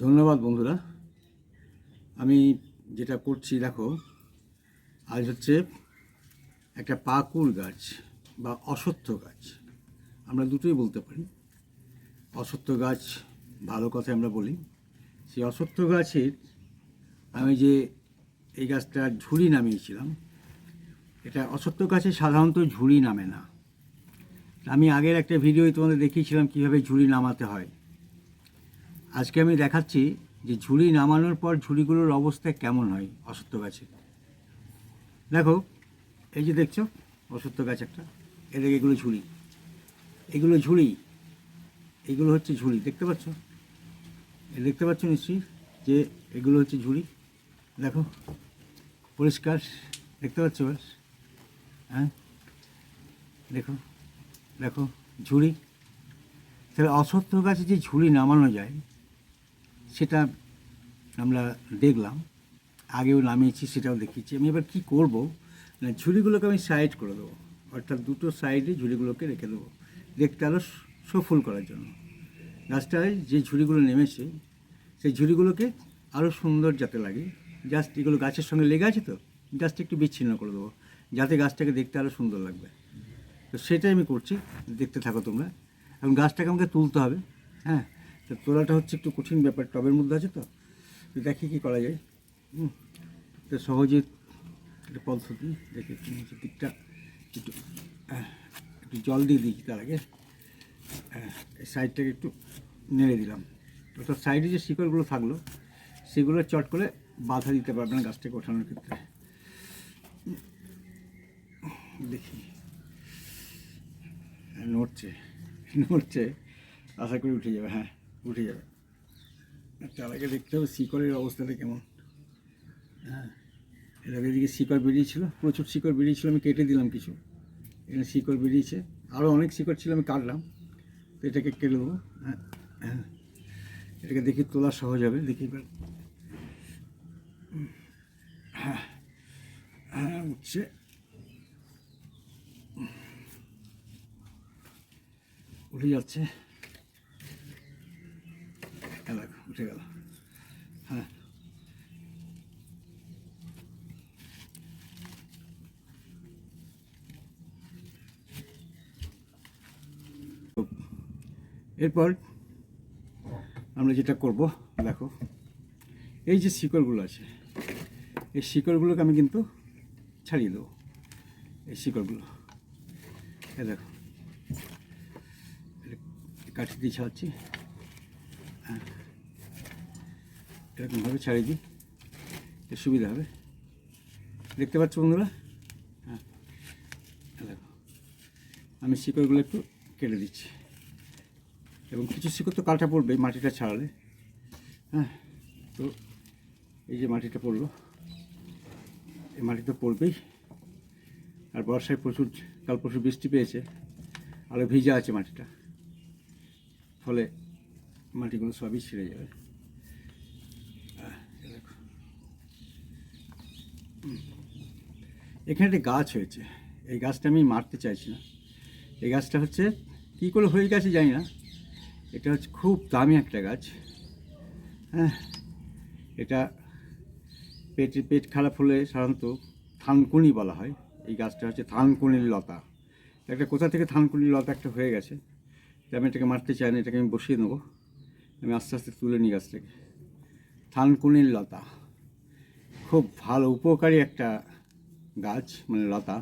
ধন্যবাদ বন্ধুরা। আমি যেটা করছি, দেখো, আজ হচ্ছে একটা পাকুর গাছ বা অসত্য গাছ। আমরা দুটোই বলতে পারি। অসত্য গাছ ভালো কথা আমরা বলি। সেই অসত্য গাছের আমি যে এই গাছটা ঝুড়ি নামিয়েছিলাম, এটা অসত্য গাছে সাধারণত ঝুড়ি নামে না। আমি আগের একটা ভিডিও তোমাদের দেখিয়েছিলাম কীভাবে ঝুড়ি নামাতে হয়। আজকে আমি দেখাচ্ছি যে ঝুড়ি নামানোর পর ঝুড়িগুলোর অবস্থা কেমন হয় অসত্য গাছে। দেখো, এই যে দেখছ, অসত্য গাছ একটা। এদিকে এগুলো ঝুড়ি। এগুলো ঝুড়ি, এগুলো হচ্ছে ঝুড়ি, দেখতে পাচ্ছ? দেখতে পাচ্ছ নিশ্চয়ই যে এগুলো হচ্ছে ঝুড়ি? দেখো, পরিষ্কার, দেখতে পাচ্ছ বেশ হ্যাঁ? দেখো দেখো, ঝুড়ি। তাহলে অসত্য গাছে যে ঝুড়ি নামানো যায় সেটা আমরা দেখলাম, আগেও নামিয়েছি, সেটাও দেখিয়েছি। আমি এবার কী করব? না, ঝুড়িগুলোকে আমি সাইড করে দেবো। অর্থাৎ দুটো সাইডে ঝুড়িগুলোকে রেখে দেবো। দেখতে আরও সফল করার জন্য। গাছটায় যে ঝুড়িগুলো নেমেছে, সেই ঝুড়িগুলোকে আরও সুন্দর যাতে লাগে। জাস্ট এগুলো গাছের সঙ্গে লেগে আছে তো? জাস্ট একটু বিচ্ছিন্ন করে দেবো, যাতে গাছটাকে দেখতে আরও সুন্দর লাগবে। তো সেটাই আমি করছি। দেখতে থাকো তোমরা। এখন গাছটাকে আমাকে তুলতে হবে হ্যাঁ? তো তোলাটা হচ্ছে একটু কঠিন ব্যাপার, টবের মধ্যে আছে তো। দেখি কী করা যায়। হুম। তো সহজে একটা পদ্ধতি, দেখি নিচের দিকটা একটু একটু জল দিয়ে দিই তার আগে। সাইডটাকে একটু নেড়ে দিলাম। অর্থাৎ সাইডে যে শিকড়গুলো থাকল, সেগুলো চট করে বাধা দিতে পারবে না গাছটাকে ওঠানোর ক্ষেত্রে। দেখি। নড়ছে নড়ছে, আশা করি উঠে যাবে হ্যাঁ। উঠে যাবে। আগে দেখতে হবে, শিকড়ের অবস্থাটা কেমন। হ্যাঁ এর আগে দিকে শিকড় বেরিয়েছিল, প্রচুর শিকড় বেরিয়েছিল, আমি কেটে দিলাম কিছু। এখানে শিকড় বেরিয়েছে আরও অনেক শিকড় ছিল, আমি কাটলাম। তো এটাকে কেটে দেবো হ্যাঁ হ্যাঁ। এটাকে দেখি তোলা সহজ হবে, দেখি হ্যাঁ হ্যাঁ উঠছে। উঠে যাচ্ছে। হ্যাঁ উঠে গেল। হ্যাঁ। এরপর আমরা যেটা করব, দেখো, এই যে শিকড়গুলো আছে, এই শিকড়গুলোকে আমি কিন্তু ছাড়িয়ে দেবো। এই শিকড়গুলো, এই দেখো, কাঠি দিয়ে ছাড়াচ্ছি। হ্যাঁ। এরকমভাবে ছাড়িয়ে দিই। এর সুবিধা হবে। দেখতে পাচ্ছ বন্ধুরা? হ্যাঁ। দেখো। আমি শিকড়গুলো একটু কেটে দিচ্ছি। এবং কিছু শিকড় তো কালটা পড়বে মাটিটা ছাড়ালে। হ্যাঁ। তো এই যে মাটিটা পড়ল, এই মাটি তো পড়বেই। আর বর্ষায় প্রচুর, কাল প্রচুর বৃষ্টি পেয়েছে। আরও ভিজা আছে মাটিটা। ফলে মাটিগুলো সবই ছিঁড়ে যাবে আহ, এই দেখো। হুম। এখানে একটা গাছ হয়েছে। এই গাছটা আমি মারতে চাইছি না। এই গাছটা হচ্ছে, কী করে হয়ে গেছে জানি না। এটা হচ্ছে খুব দামি একটা গাছ। হ্যাঁ এটা পেটে, পেট খারাপ হলে সাধারণত থানকুনি বলা হয়। এই গাছটা হচ্ছে থানকুনির লতা। একটা কোথা থেকে থানকুনির লতা একটা হয়ে গেছে। তাই আমি এটাকে মারতে চাই না, এটাকে আমি বসিয়ে নেব আমি আস্তে আস্তে তুলে নিই গাছটাকে। থানকুনির লতা। খুব ভালো, উপকারী একটা গাছ মানে লতা।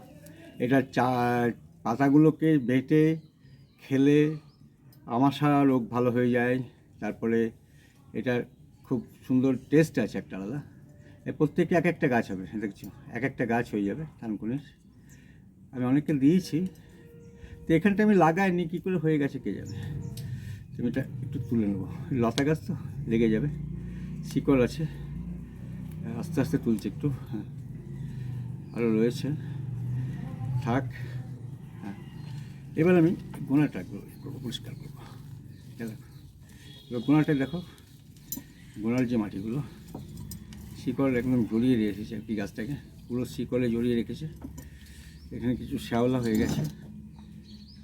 এটা চা, পাতাগুলোকে বেটে, খেলে আমাশা রোগ ভালো হয়ে যায়। তারপরে এটার খুব সুন্দর টেস্ট আছে একটা আলাদা। এর প্রত্যেকটা এক একটা গাছ হবে, দেখছি? এক একটা গাছ হয়ে যাবে থানকুনির আমি অনেককে দিয়েছি। তো এখানটা আমি লাগাইনি, কী করে হয়ে গেছে কে যাবে তুমি এটা একটু তুলে নেব। লতা গাছ তো লেগে যাবে, শিকড় আছে। আস্তে আস্তে তুলছে একটু হ্যাঁ। আরও রয়েছে। থাক। হ্যাঁ। এবার আমি গোনাটা করব পরিষ্কার করব। এবার গোনাটা দেখো। গোনার যে মাটিগুলো শিকড় একদম জড়িয়ে রেখেছে আর কি গাছটাকে। পুরো শিকড়ে জড়িয়ে রেখেছে। এখানে কিছু শ্যাওলা হয়ে গেছে।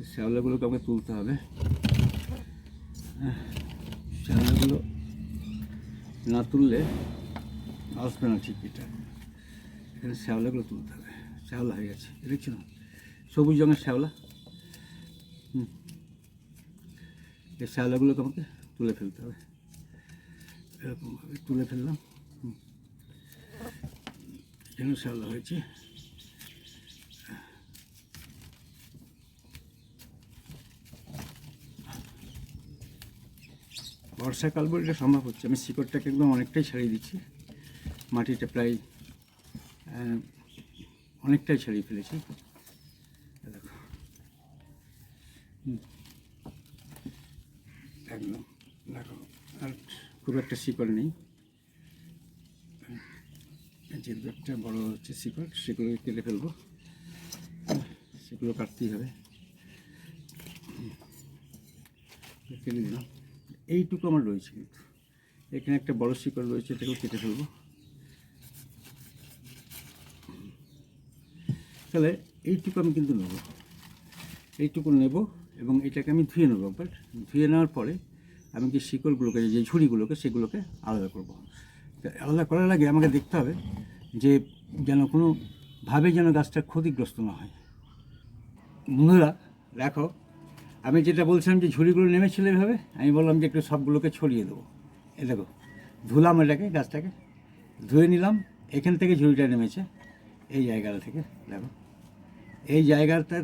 শ্যাওলাগুলোকে আমাকে তুলতে হবে। হ্যাঁ, শ্যাওলাগুলো না তুললে আসবে না ঠিক এখানে শ্যাওলাগুলো তুলতে হবে। শ্যাওলা হয়ে গেছে, দেখছি না? সবুজ রঙের শ্যাওলা। হুম। এই শ্যাওলাগুলোকে আমাকে তুলে ফেলতে হবে। এরকমভাবে তুলে ফেললাম। হুম। এখানেও শ্যাওলা হয়েছে। বর্ষাকাল বলে এটা সম্ভব হচ্ছে। আমি শিকড়টাকে একদম অনেকটাই ছাড়িয়ে দিচ্ছি। মাটিটা প্রায় অনেকটাই ছাড়িয়ে ফেলেছি। দেখো। একদম। দেখো, আর খুব একটা শিকড় নেই। যে একটা বড় হচ্ছে শিকড়, সেগুলো কেটে ফেলব। সেগুলো কাটতেই হবে। কেটে দিলাম। এইটুকু আমার রয়েছে কিন্তু। এখানে একটা বড় শিকড় রয়েছে, এটাকেও কেটে ফেলব। তাহলে এইটুকু আমি কিন্তু নেব। এইটুকু নেব এবং এটাকে আমি ধুয়ে নেব। বাট ধুয়ে নেওয়ার পরে আমি কি শিকড়গুলোকে, যে ঝুড়িগুলোকে, সেগুলোকে আলাদা করব। আলাদা করার আগে আমাকে দেখতে হবে যে যেন কোনোভাবে যেন গাছটা ক্ষতিগ্রস্ত না হয়। বন্ধুরা, দেখো, আমি যেটা বলছিলাম যে ঝুড়িগুলো নেমেছিল এভাবে, আমি বললাম যে একটু সবগুলোকে ছড়িয়ে দেবো। এ দেখো, ধুলাম এটাকে, গাছটাকে, ধুয়ে নিলাম, এখান থেকে ঝুড়িটা নেমেছে, এই জায়গাটা থেকে, দেখো। এই জায়গাটা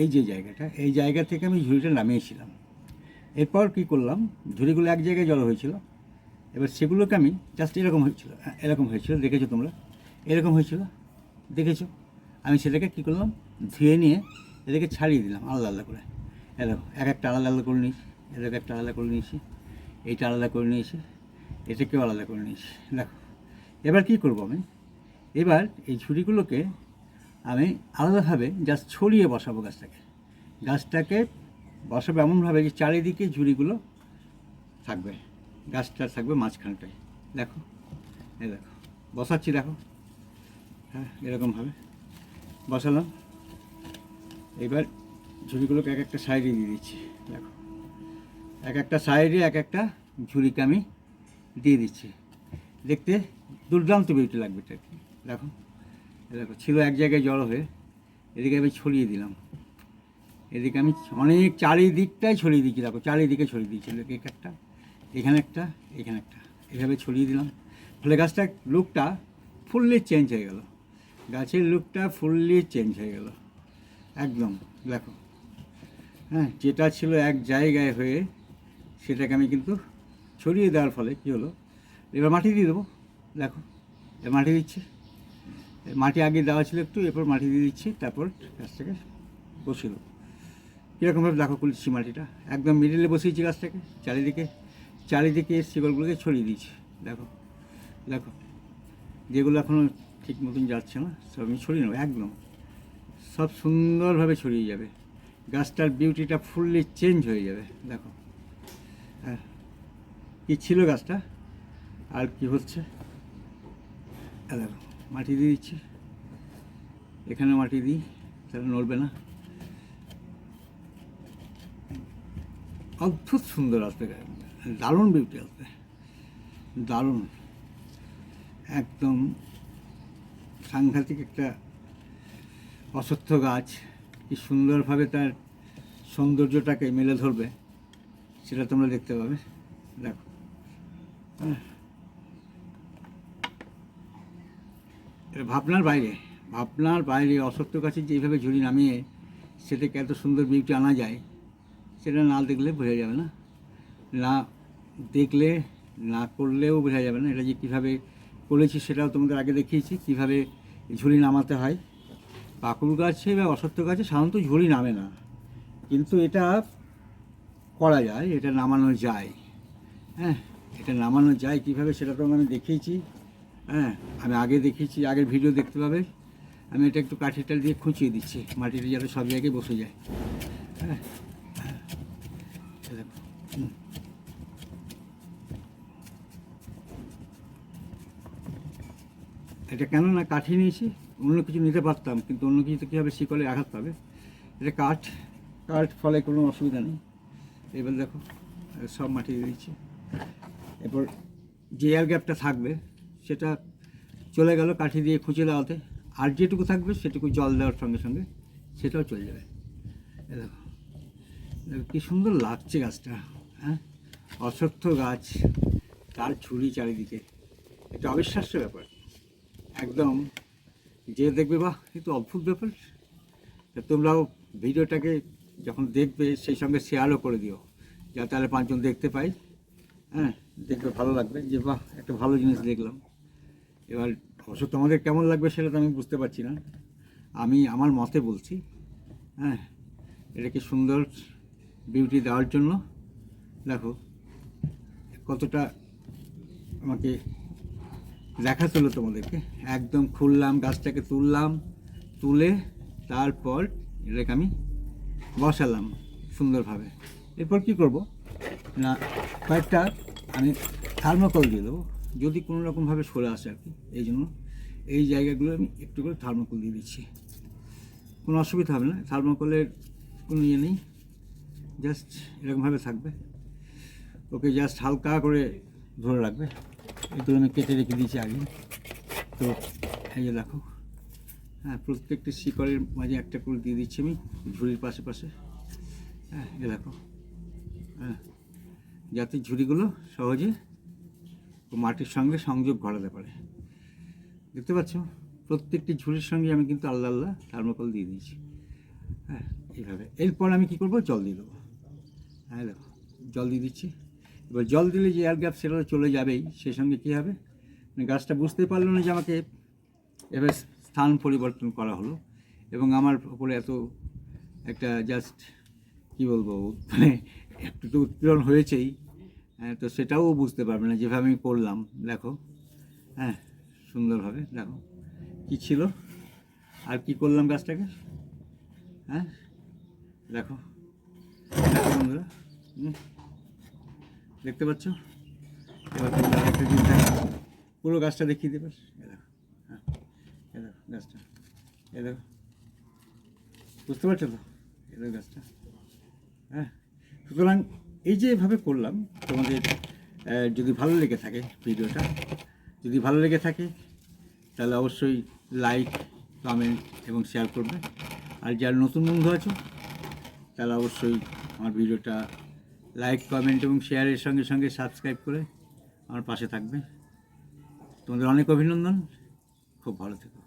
এই যে জায়গাটা এই জায়গা থেকে আমি ঝুড়িটা নামিয়েছিলাম। এরপর কি করলাম ঝুড়িগুলো এক জায়গায় জড়ো হয়েছিল। এবার সেগুলোকে আমি জাস্ট এরকম হয়েছিল হ্যাঁ, এরকম হয়েছিল দেখেছ তোমরা? এরকম হয়েছিল দেখেছ? আমি সেটাকে কী করলাম ধুয়ে নিয়ে এটাকে ছাড়িয়ে দিলাম আলাদা আলাদা করে। এ দেখো এক একটা আলাদা আলাদা করে নিয়েছি এটাকে একটা আলাদা করে নিয়েছি এইটা আলাদা করে নিয়েছি এটাকেও আলাদা করে নিয়েছি। দেখো এবার কি করব আমি? এবার এই ঝুড়িগুলোকে আমি আলাদাভাবে জাস্ট ছড়িয়ে বসাবো গাছটাকে। গাছটাকে বসাবো এমনভাবে যে চারিদিকে ঝুড়িগুলো থাকবে। গাছটা থাকবে মাঝখানটায়। দেখো? এই দেখো। বসাচ্ছি দেখো। হ্যাঁ এরকমভাবে। বসালাম। এবার ঝুড়িগুলোকে এক একটা সাইডে দিয়ে দিচ্ছি। দেখো। এক একটা সাইডে এক একটা ঝুড়িকে আমি দিয়ে দিচ্ছি। দেখতে দুর্দান্ত বিউটি লাগবে এটা দেখো। দেখো, ছিল এক জায়গায় জড়ো হয়ে, এদিকে আমি ছড়িয়ে দিলাম। এদিকে আমি অনেক চারিদিকটাই ছড়িয়ে দিচ্ছি দেখো, চারিদিকে ছড়িয়ে দিচ্ছি এদিকে একটা, এখানে একটা এখানে একটা, এভাবে ছড়িয়ে দিলাম। ফলে গাছটার লুকটা ফুললি চেঞ্জ হয়ে গেল। গাছের লুকটা ফুললি চেঞ্জ হয়ে গেল। একদম, দেখো। হ্যাঁ যেটা ছিল এক জায়গায় হয়ে, সেটাকে আমি কিন্তু ছড়িয়ে দেওয়ার ফলে কী হলো? এবার মাটি দিয়ে দেবো, দেখো। এবার মাটি দিচ্ছি। মাটি আগে দেওয়া ছিল একটু, এরপর মাটি দিয়ে দিচ্ছি, তারপর গাছটাকে বসিয়ে দেবো। কীরকমভাবে দেখো করছি মাটিটা। একদম মিডিলে বসিয়েছি গাছটাকে, চারিদিকে চারিদিকে শিকড়গুলোকে ছড়িয়ে দিয়েছি। দেখো দেখো, যেগুলো এখনও ঠিক মতন যাচ্ছে না, সব আমি ছড়িয়ে নেব, একদম। সব সুন্দরভাবে ছড়িয়ে যাবে। গাছটার বিউটিটা ফুললি চেঞ্জ হয়ে যাবে, দেখো। হ্যাঁ কী ছিল গাছটা? আর কি হচ্ছে? এই দেখো। মাটি দিয়ে দিচ্ছি। এখানে মাটি দিই, তাহলে নড়বে না। অদ্ভুত সুন্দর আসবে দারুণ বিউটি আসবে। দারুণ। একদম সাংঘাতিক একটা অসত্য গাছ। কি সুন্দরভাবে তার সৌন্দর্যটাকে মেলে ধরবে, সেটা তোমরা দেখতে পাবে। দেখো। হ্যাঁ। এটা ভাবনার বাইরে। ভাবনার বাইরে অসত্য গাছের যেভাবে ঝুড়ি নামিয়ে সেটাকে এত সুন্দর বিউটি আনা যায়, সেটা না দেখলে বোঝা যাবে না। না দেখলে, না করলেও বোঝা যাবে না। এটা যে কীভাবে করেছি সেটাও তোমাদের আগে দেখিয়েছি। কীভাবে ঝুড়ি নামাতে হয়। পাকুড় গাছে বা অসত্য গাছে সাধারণত ঝুড়ি নামে না। কিন্তু এটা করা যায়, এটা নামানো যায়। হ্যাঁ এটা নামানো যায়। কীভাবে সেটা তো আমি দেখিয়েছি। হ্যাঁ আমি আগে দেখিয়েছি, আগের ভিডিও দেখতে পাবে। আমি এটা একটু কাঠিটা দিয়ে খুঁচিয়ে দিচ্ছি। মাটিটা যাতে সব জায়গায় বসে যায়। হ্যাঁ হ্যাঁ। এটা কেন না কাঠি নিয়েছি? অন্য কিছু নিতে পারতাম, কিন্তু অন্য কিছুতে কীভাবে শিকলে আঘাত পাবে? এটা কাঠ কাঠ ফলে কোনো অসুবিধা নেই। এবার দেখো, সব মাটি দিয়ে দিচ্ছি এরপর যে এয়ার গ্যাপটা থাকবে সেটা চলে গেল কাঠি দিয়ে খুঁচে দেওয়াতে আর যেটুকু থাকবে সেটুকু জল দেওয়ার সঙ্গে সঙ্গে সেটাও চলে যাবে। দেখো। কী সুন্দর লাগছে গাছটা হ্যাঁ? অশ্বত্থ গাছ, তার ঝুড়ি চারিদিকে। এটা অবিশ্বাস্য ব্যাপার। একদম যে দেখবে, বাহ কিন্তু অদ্ভুত ব্যাপার। তা তোমরাও ভিডিওটাকে যখন দেখবে, সেই সঙ্গে শেয়ারও করে দিও যা তাহলে পাঁচজন দেখতে পাই হ্যাঁ? দেখবে ভালো লাগবে যে, বাহ, একটা ভালো জিনিস দেখলাম। এবার অবশ্য তোমাদের কেমন লাগবে সেটা তো আমি বুঝতে পারছি না। আমি আমার মতে বলছি হ্যাঁ এটাকে সুন্দর বিউটি দেওয়ার জন্য? দেখো, কতটা আমাকে দেখাতে হলো তোমাদেরকে। একদম খুললাম, গাছটাকে তুললাম, তুলে তারপর এটাকে আমি বসালাম সুন্দরভাবে। এরপর কি করব? না, কয়েকটা আমি থার্মোকল দিয়ে দেবো। যদি কোনো রকমভাবে সরে আসে আর কি, এই জন্য এই জায়গাগুলো আমি একটু করে থার্মোকল দিয়ে দিচ্ছি। কোনো অসুবিধা হবে না থার্মোকলের কোনো ইয়ে নেই জাস্ট এরকমভাবে থাকবে। ওকে জাস্ট হালকা করে ধরে রাখবে। একটু আমি কেটে রেখে দিয়েছি আগে। তো এই যে দেখো হ্যাঁ প্রত্যেকটি শিকড়ের মাঝে একটা করে দিয়ে দিচ্ছি আমি ঝুড়ির পাশে পাশে। হ্যাঁ এ দেখো হ্যাঁ যাতে ঝুড়িগুলো সহজে ও মাটির সঙ্গে সংযোগ ঘটাতে পারে। দেখতে পাচ্ছ? প্রত্যেকটি ঝুড়ির সঙ্গে আমি কিন্তু আল্লাহ আল্লাহ থার্মোকল দিয়ে দিয়েছি। হ্যাঁ এইভাবে। এরপর আমি কি করব? জল দিয়ে দেবো। হ্যাঁ দেখো জল দিয়ে দিচ্ছি। এবার জল দিলে যে এয়ার গ্যাপ সেটা চলে যাবেই। সেই সঙ্গে কী হবে? মানে গাছটা বুঝতে পারল না যে আমাকে এবার স্থান পরিবর্তন করা হলো এবং আমার উপরে এত একটা জাস্ট কি বলব? মানে একটু তো উৎপীড়ন হয়েছেই। হ্যাঁ, তো সেটাও বুঝতে পারবে না, যেভাবে আমি করলাম দেখো। হ্যাঁ সুন্দরভাবে, দেখো। কি ছিল? আর কি করলাম গাছটাকে? হ্যাঁ দেখো। দেখো বন্ধুরা। দেখতে পাচ্ছ? এবার তোমরা একটা দেখো। পুরো গাছটা দেখিয়ে দেবে। এ দেখো হ্যাঁ এ দেখো গাছটা। এ দেখো। বুঝতে পারছ তো? এ দেখো গাছটা। হ্যাঁ সুতরাং এই যে এভাবে করলাম, তোমাদের যদি ভালো লেগে থাকে ভিডিওটা, যদি ভালো লেগে থাকে, তাহলে অবশ্যই লাইক কমেন্ট এবং শেয়ার করবে। আর যারা নতুন বন্ধু আছো, তাহলে অবশ্যই আমার ভিডিওটা লাইক কমেন্ট এবং শেয়ারের সঙ্গে সঙ্গে সাবস্ক্রাইব করে আমার পাশে থাকবে। তোমাদের অনেক অভিনন্দন, খুব ভালো থেকো।